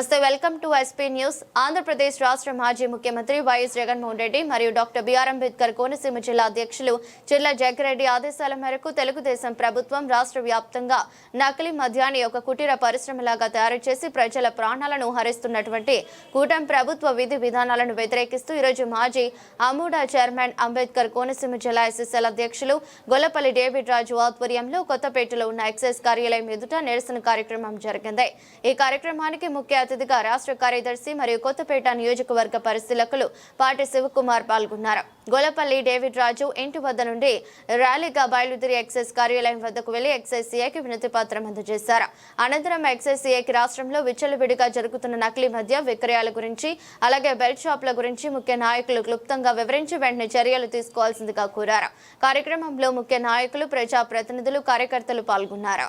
నమస్తే welcome to SP news Andhra Pradesh రాష్ట్ర మాజీ ముఖ్యమంత్రి వైఎస్ జగన్మోహన్ రెడ్డి మరియు డాక్టర్ బిఆర్ అంబేద్కర్ కోనసీమ జిల్లా అధ్యక్షులు జిల్లా జగ్గిరెడ్డి ఆదేశాల మేరకు తెలుగుదేశం ప్రభుత్వం రాష్ట్ర వ్యాప్తంగా నకిలీ మద్యాన్ని ఒక కుటీర పరిశ్రమలాగా తయారు చేసి ప్రజల ప్రాణాలను హరిస్తున్నటువంటి కూటమి ప్రభుత్వ విధి విధానాలను వ్యతిరేకిస్తూ ఈరోజు మాజీ అమూడా చైర్మన్ అంబేద్కర్ కోనసీమ జిల్లా ఎస్ఎస్ఎల్ అధ్యక్షులు గొల్లపల్లి డేవిడ్ రాజు ఆధ్వర్యంలో కొత్తపేటలో ఉన్న ఎక్సైజ్ కార్యాలయం ఎదుట నిరసన కార్యక్రమం జరిగింది. ఈ కార్యక్రమానికి ముఖ్య అతిథిగా రాష్ట్ర కార్యదర్శి మరియు కొత్తపేట నియోజకవర్గ పరిశీలకులు పాటి శివకుమార్ పాల్గొన్నారు. గోలపల్లి డేవిడ్ రాజు ఇంటి వద్ద నుండి ర్యాలీగా బయలుదేరి ఎక్సైజ్ కార్యాలయం వద్దకు వెళ్ళి ఎక్సైజ్ వినతి పత్రం అందజేశారు. అనంతరం ఎక్సైజ్ రాష్ట్రంలో విచ్చలవిడిగా జరుగుతున్న నకిలీ మద్య విక్రయాల గురించి అలాగే బెల్ట్ షాప్ల గురించి ముఖ్య నాయకులు క్లుప్తంగా వివరించి వెంటనే చర్యలు తీసుకోవాల్సిందిగా కోరారు. కార్యక్రమంలో ముఖ్య నాయకులు ప్రజా ప్రతినిధులు కార్యకర్తలు పాల్గొన్నారు.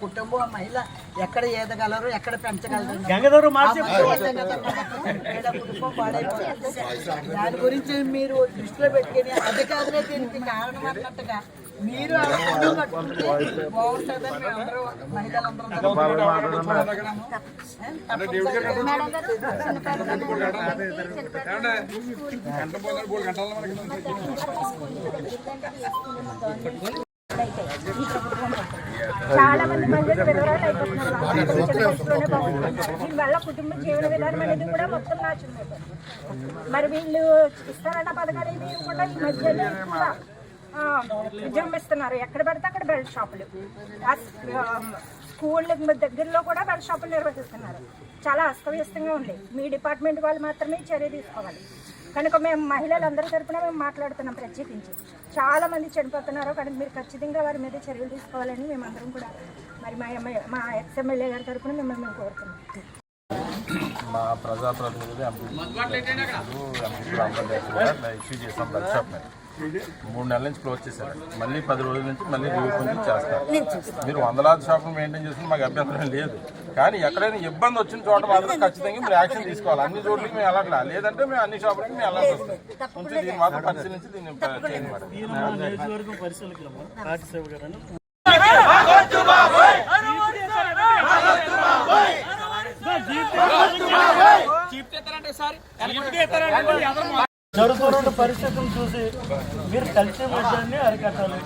కుటుంబం మహిళ ఎక్కడ ఎదగలరు ఎక్కడ పెంచగలరు దాని గురించి మీరు దృష్టిలో పెట్టుకుని అధికారులే దీనికి కారణం అన్నట్టుగా మీరు ఆ బాగుంటుందని మహిళలందరూ చాలా మంది మహిళలు విధవరాలు అయిపోతున్నారు. చిన్న వయసులోనే దీనివల్ల కుటుంబ జీవన విధానం అనేది కూడా మొత్తం నాశనం అయిపోతుంది. మరి వీళ్ళు ఇస్తారన్న పథకాలు ఏమి కూడా ఈ మధ్యలో ఎక్కువ విజృంభిస్తున్నారు. ఎక్కడ పడితే అక్కడ బెల్ట్ షాపులు. ఆ స్కూళ్ళ దగ్గరలో కూడా బెల్ట్ షాపులు నిర్వహిస్తున్నారు. చాలా అస్తవ్యస్తంగా ఉంది. మీ డిపార్ట్మెంట్ వాళ్ళు మాత్రమే చర్య తీసుకోవాలి. కనుక మేము మహిళలందరి తరపున మేము మాట్లాడుతున్నాం ప్రత్యేకించి. చాలా మంది చనిపోతున్నారు కనుక మీరు ఖచ్చితంగా వారి మీద చర్యలు తీసుకోవాలని మేము అందరం కూడా మరి మా మా ఎక్స్ ఎమ్మెల్యే గారి తరపున మిమ్మల్ని మేము కోరుతున్నాం. మా ప్రజాప్రతినిధులు ఇష్యూ చేసాం మూడు నెలల నుంచి క్లోజ్ చేశారు. మళ్ళీ పది రోజుల నుంచి మళ్ళీ రివ్యూ చేస్తారు. మీరు వందలాది షాపులు మెయింటైన్ చేసుకుని మాకు అభ్యంతరం లేదు. కానీ ఎక్కడైనా ఇబ్బంది వచ్చిన చోట మాత్రం ఖచ్చితంగా మీరు యాక్షన్ తీసుకోవాలి. అన్ని చోట్లకి మేము వెళ్ళట్లా. లేదంటే మేము అన్ని షాపులకి మేము వెళ్ళాల్సి వస్తుంది. కొంచెం దీన్ని మాత్రం పరిశీలించి దీన్ని చేయండి జరుగుతున్న పరిస్థితులను చూసి మీరు కలిసి మధ్యాన్ని అరికట్టాలి.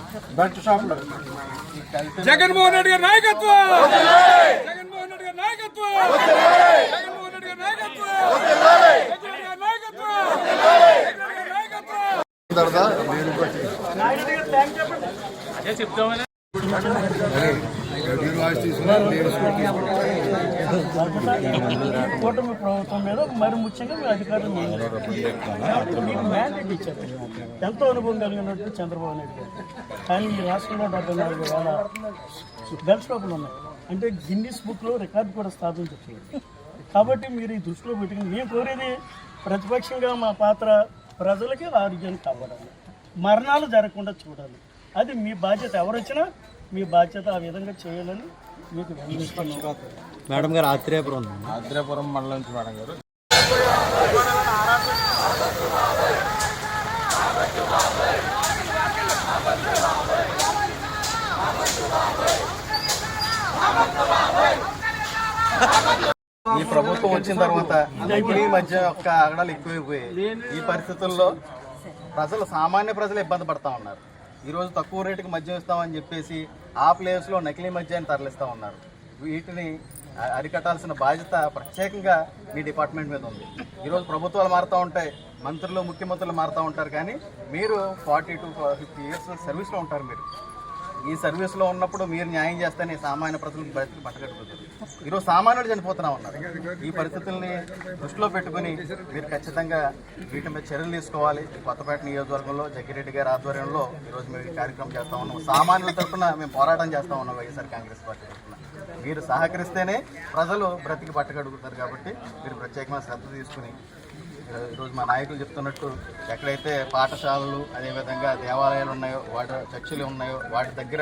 జగన్మోహన్ రెడ్డి గారి నాయకత్వం! నాయకత్వం! జగన్మోహన్ రెడ్డి గారి నాయకత్వం జగన్ గారి నాయకత్వం జగన్ గారి నాయకత్వం కూటమి ప్రభుత్వం మీద మరి ముఖ్యంగా మీ అధికారులు మీకు మ్యాండేట్ ఇచ్చారు. ఎంతో అనుభవం కలిగినట్టు చంద్రబాబు నాయుడు గారు. కానీ ఈ రాష్ట్రంలో డెబ్బై నాలుగు వేల గన్ ఉన్నాయి అంటే గిన్నిస్ బుక్లో రికార్డు కూడా స్థాపించట్లేదు కాబట్టి మీరు ఈ దృష్టిలో పెట్టుకుని మేము కోరేది ప్రతిపక్షంగా మా పాత్ర ప్రజలకి ఆరోగ్యాన్ని కాపాడాలి. మరణాలు జరగకుండా చూడాలి. అది మీ బాధ్యత. ఎవరొచ్చినా మీ బాధ్యత ఆ విధంగా చేయాలని మీకు. మేడం గారు ఆత్రేయపురం ఆద్రేపురం మండలం నుంచి మేడం గారు. ప్రభుత్వం వచ్చిన తర్వాత నకిలీ మధ్య యొక్క ఆగడాలు ఎక్కువైపోయాయి. ఈ పరిస్థితుల్లో ప్రజలు సామాన్య ప్రజలు ఇబ్బంది పడతా ఉన్నారు. ఈరోజు తక్కువ రేటుకి మద్యం ఇస్తామని చెప్పేసి ఆ ప్లేస్లో నకిలీ మద్యాన్ని తరలిస్తూ ఉన్నారు. వీటిని అరికట్టాల్సిన బాధ్యత ప్రత్యేకంగా మీ డిపార్ట్మెంట్ మీద ఉంది. ఈరోజు ప్రభుత్వాలు మారుతూ ఉంటాయి మంత్రులు ముఖ్యమంత్రులు మారుతూ ఉంటారు కానీ మీరు ఫార్టీ టు ఫిఫ్టీ ఇయర్స్ సర్వీస్లో ఉంటారు మీరు. ఈ సర్వీస్లో ఉన్నప్పుడు మీరు న్యాయం చేస్తేనే సామాన్య ప్రజలకు బతికి పట్టగట్టుకుంటారు ఈరోజు సామాన్యుడు చనిపోతున్నా ఉన్నారు ఈ పరిస్థితుల్ని దృష్టిలో పెట్టుకుని మీరు ఖచ్చితంగా వీటి మీద చర్యలు తీసుకోవాలి. కొత్తపేట నియోజకవర్గంలో జగ్గిరెడ్డి గారి ఆధ్వర్యంలో ఈరోజు మేము ఈ కార్యక్రమం చేస్తా ఉన్నాం. సామాన్యుల తరఫున మేము పోరాటం చేస్తా ఉన్నాం వైఎస్ఆర్ కాంగ్రెస్ పార్టీ తరఫున. మీరు సహకరిస్తేనే ప్రజలు బ్రతికి పట్టగడుగుతారు కాబట్టి మీరు ప్రత్యేకమైన శ్రద్ధ తీసుకుని ఈరోజు మా నాయకులు చెప్తున్నట్టు ఎక్కడైతే పాఠశాలలు అదేవిధంగా దేవాలయాలు ఉన్నాయో వాటి చర్చిలు ఉన్నాయో వాటి దగ్గర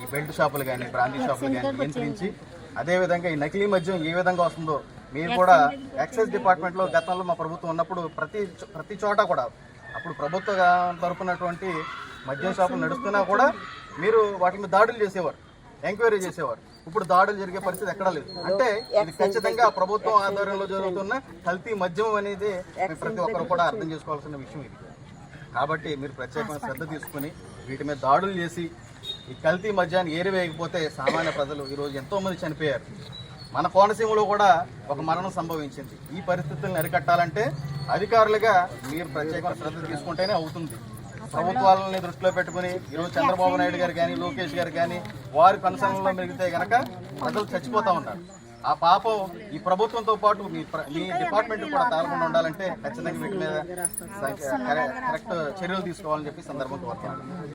ఈ బెల్ట్ షాపులు కానీ బ్రాందీ షాపులు కానీ నియంత్రించి అదేవిధంగా ఈ నకిలీ మద్యం ఏ విధంగా వస్తుందో మీరు కూడా ఎక్సైజ్ డిపార్ట్మెంట్లో గతంలో మా ప్రభుత్వం ఉన్నప్పుడు ప్రతి ప్రతి చోట కూడా అప్పుడు ప్రభుత్వ తరపునటువంటి మద్యం షాపులు నడుస్తున్నా కూడా మీరు వాటి మీద దాడులు చేసేవారు ఎంక్వైరీ చేసేవారు. ఇప్పుడు దాడులు జరిగే పరిస్థితి ఎక్కడా లేదు. అంటే ఇది ఖచ్చితంగా ప్రభుత్వం ఆధ్వర్యంలో జరుగుతున్న కల్తీ మద్యం అనేది ప్రతి ఒక్కరు కూడా అర్థం చేసుకోవాల్సిన విషయం ఇది. కాబట్టి మీరు ప్రత్యేకమైన శ్రద్ధ తీసుకుని వీటి మీద దాడులు చేసి ఈ కల్తీ మద్యాన్ని ఏరివేయకపోతే సామాన్య ప్రజలు ఈరోజు ఎంతో మంది చనిపోయారు. మన కోనసీమలో కూడా ఒక మరణం సంభవించింది. ఈ పరిస్థితులను అరికట్టాలంటే అధికారులుగా మీరు ప్రత్యేకమైన శ్రద్ధ తీసుకుంటేనే అవుతుంది. ప్రభుత్వాలని దృష్టిలో పెట్టుకుని ఈరోజు చంద్రబాబు నాయుడు గారు కానీ లోకేష్ గారు కానీ వారి కనసంలో మెరిగితే గనక ప్రజలు చచ్చిపోతా ఉన్నారు ఆ పాపం ఈ ప్రభుత్వంతో పాటు మీ ప్ర- మీ డిపార్ట్మెంట్ కూడా తాగకుండా ఉండాలంటే ఖచ్చితంగా వీటి మీద కరెక్ట్ చర్యలు తీసుకోవాలని చెప్పి సందర్భంగా కోరుతున్నాను